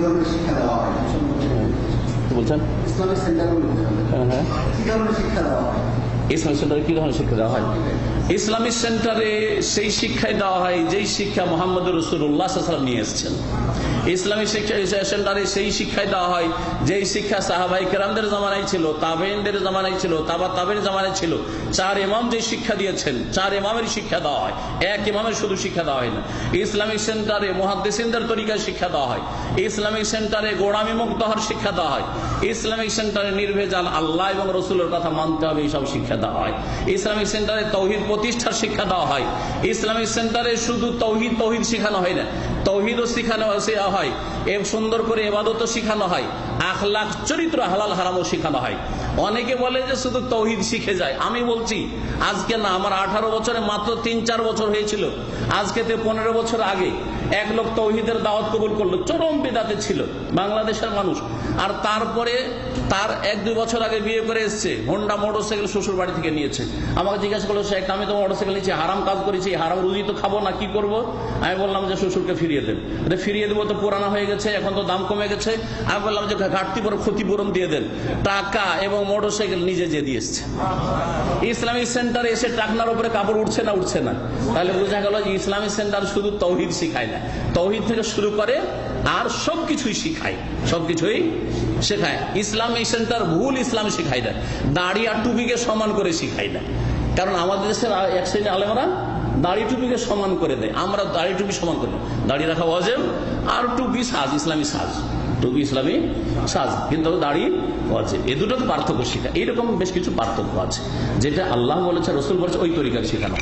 ধরনের শিক্ষা দেওয়া হয়। বলছেন? ইসলামিক হ্যাঁ হ্যাঁ। কি ধরনের শিক্ষা দেওয়া হয়? ইসলামিক সেন্টারে কি ধরনের শিক্ষা দেওয়া হয়? ইসলামিক সেন্টারে সেই শিক্ষাই দেওয়া হয়, যেই শিক্ষা মোহাম্মদ রসুল্লাহ সাল্লাম নিয়ে এসেছেন। ইসলামিক শিক্ষা সেন্টারে সেই শিক্ষাই দেওয়া হয়, যেই শিক্ষা সাহাবাই কেরামদের জামানায় ছিল তাবেনদের জামানায় ছিল, তাবা তাবের জামানায় ছিল। চার ইমাম যে শিক্ষা দিয়েছেন, চার ইমামের শিক্ষা দেওয়া হয়। এক ইমামের শুধু শিক্ষা দেওয়া হয় না। ইসলামিক সেন্টারে মহাদ্দেসিনদের তরিকায় শিক্ষা দেওয়া হয়। ইসলামিক সেন্টারে গোড়ামি মুক্ত হওয়ার শিক্ষা দেওয়া হয়। ইসলামিক সেন্টারে নির্ভেজাল আল্লাহ এবং রসুলের কথা মানতে হবে, এইসব শিক্ষা দেওয়া হয়। ইসলামিক সেন্টারে তৌহিদ প্রতিষ্ঠার শিক্ষা দেওয়া হয়। ইসলামিক সেন্টারে শুধু তৌহিদ তৌহিদ শেখানো হয় না। তৌহিদও শেখানো শেখা হয়। এবং সুন্দর করে এবাদতও শেখানো হয়। আখলাখ, চরিত্র হালাল, হারামও শেখানো হয়। অনেকে বলে যে শুধু তৌহিদ শিখে যায়। আমি বলছি, আজকে না, আমার আঠারো বছরে মাত্র তিন, চার বছর হয়েছিল। আজকে তে পনেরো বছর আগে এক লোক তৌহিদের দাওয়াত কবুল করল। চরম বেদাতে ছিল। বাংলাদেশের মানুষ। আর তারপরে তার এক, দুই বছর আগে বিয়ে করে এসছে। হোন্ডা মোটরসাইকেল শ্বশুর বাড়ি থেকে নিয়েছে। আমাকে জিজ্ঞাসা করল, শেখ, আমি তো মোটরসাইকেল নিয়েছি, হারাম কাজ করেছি হারাম রুজি তো খাব না, কি করব? আমি বললাম যে, শ্বশুরকে ফিরিয়ে দেন। ফিরিয়ে দেবো তো পুরানো হয়ে গেছে, এখন তো দাম কমে গেছে। আমি বললাম যে, ঘাটতি পরে ক্ষতিপূরণ দিয়ে দেন। টাকা এবং মোটরসাইকেল নিজে যে দিয়ে এসছে। ইসলামিক সেন্টারে এসে টাকনার উপরে কাপড় উঠছে না উঠছে না। তাহলে বোঝা গেল যে, ইসলামিক সেন্টার শুধু তৌহিদ শিখায় না। তৌহিদ থেকে শুরু করে আর সবকিছুই শিখায়। সবকিছুই শেখায়। ইসলামিক সেন্টার ভুল ইসলাম শিখাই না। দাড়ি আর টুপিকে সমান করে শিখাই না। কারণ আমাদের দেশের এক শ্রেণি আলেমরা দাড়ি টুপিকে সমান করে দেয়। আমরা দাড়ি টুপি সমান করি। দাড়ি রাখা অজেব আর টুপি সাজ, ইসলামী সাজ। টুপি, ইসলামী সাজ। কিন্তু দাড়ি অজেব এ দুটো তো পার্থক্য শেখা এইরকম বেশ কিছু পার্থক্য আছে। যেটা আল্লাহ বলেছে, রসুল বলেছে, ওই তরিকার শেখানো।